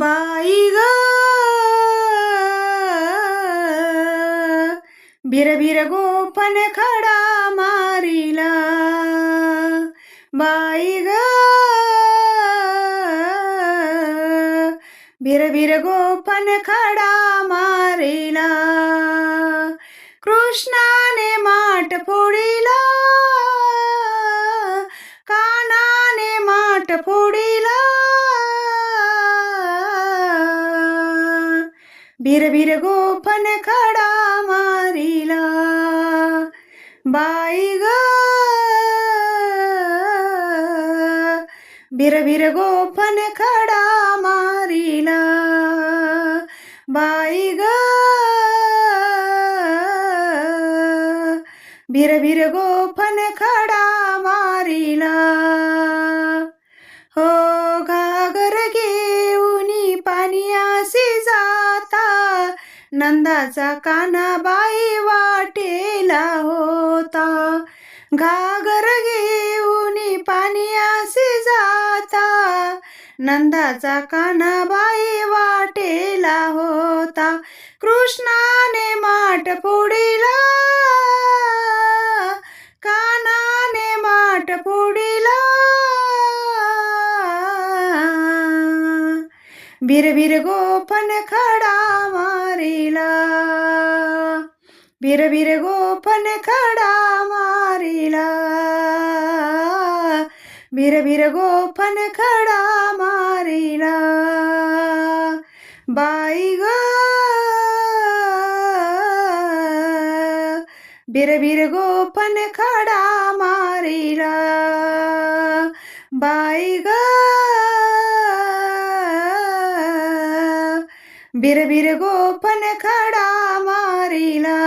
बाई ग बिरबिर गोपन खडा मारिला बाई ग बिरबिर गोपन खडा मारिला कृष्णाने माठ फोडिला बिरबिर गोपन खडा मारिला. बाई ग. बिरबिर गोपन खडा मारिला. बाई ग. बिरबिर गोपन खडा मारिला. हो नंदाचा कानाबाई वाटेला होता. घागर घेऊनी असे जाता. नंदाचा कानाबाई वाटेला होता. कृष्णाने माठ फोडिला. कानाने माठ फोडिला. बिरबिर गोपन खडा मारिला. बिरबिर गोपन खडा मारिला. बिरबिर गोपन खडा मारिला. बाई ग. बिरबिर गोपन खडा मारिला. बाई ग. बिरबिर गोपन खडा मारिला.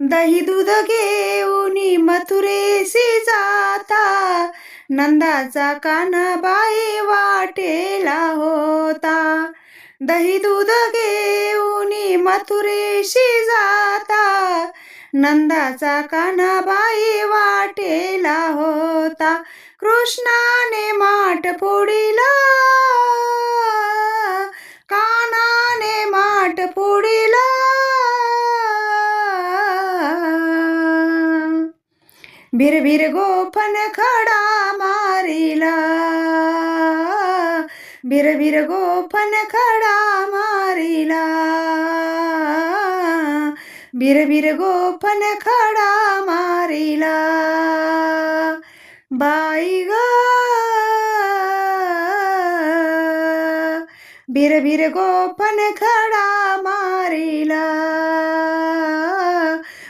दही दूध घेऊन मथुरेशी जाता. नंदाचा कानबाई वाटेला होता. दही दूध घेऊन मथुरेशी जाता. नंदाचा कानाबाई वाटेला होता. कृष्णाने माठ फोडिला. बिरबिर खडा मारिला. बिरबिर गोपन खडा मारिला. बिरबिर गोपन खडा मारिला. बाई ग. बिरबिर गोपन खडा मारिला.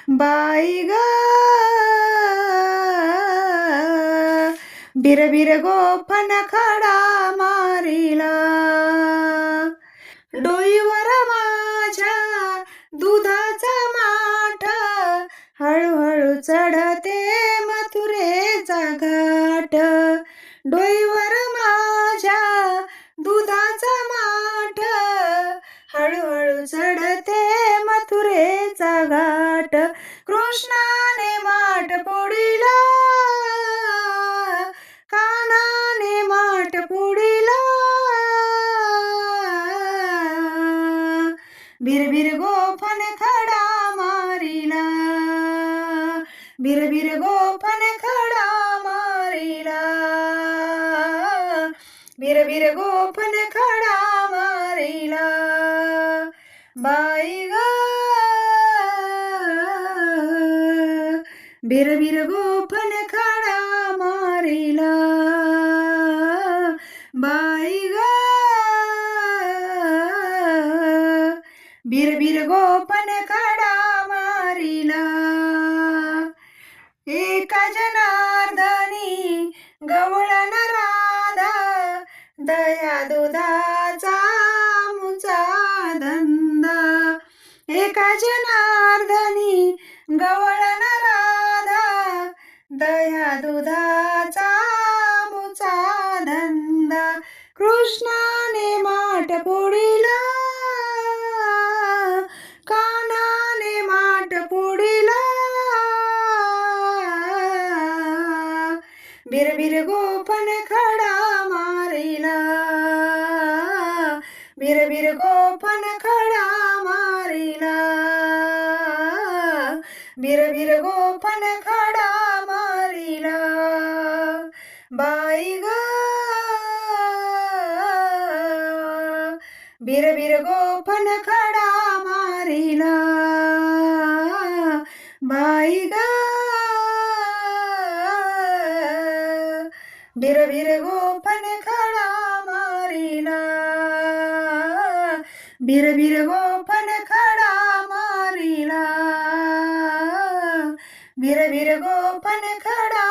बाई ग. बिरबिर गोपन खडा मारिला. डोईवर माझ्या दुधाचा माठ हळूहळू चढते मथुरेचा घाट. डोईवर माझ्या दुधाचा माठ हळूहळू चढते मथुरेचा घाट. कृष्णाने माठ पोडिला बिरबिर गोफन खडा मारिला. बिरबिर गोफन खडा मारिला. बिरबिर गोफन खडा मारिला. बाई ग. बिरबिर गो बिरबिर गोपन खडा मारिला. एका जनार्दनी गवळण राधा दया दुधाचा मुचा धंदा. एका जनार्दनी गवळण राधा दया दुधाचा मुचा धंदा. कृष्णाने माठ पोडिला बिरबिर गोपन खडा मारिला। बिरबिर गोपन खडा मारिला। बिरबिर गोपन खडा मारिला। बाई ग। बिरबिर गोपन खडा मारिला बाई ग बिरबिर गोपन खडा मारिला बिरबिर गोपन खडा मारिला बिरबिर गोपन खडा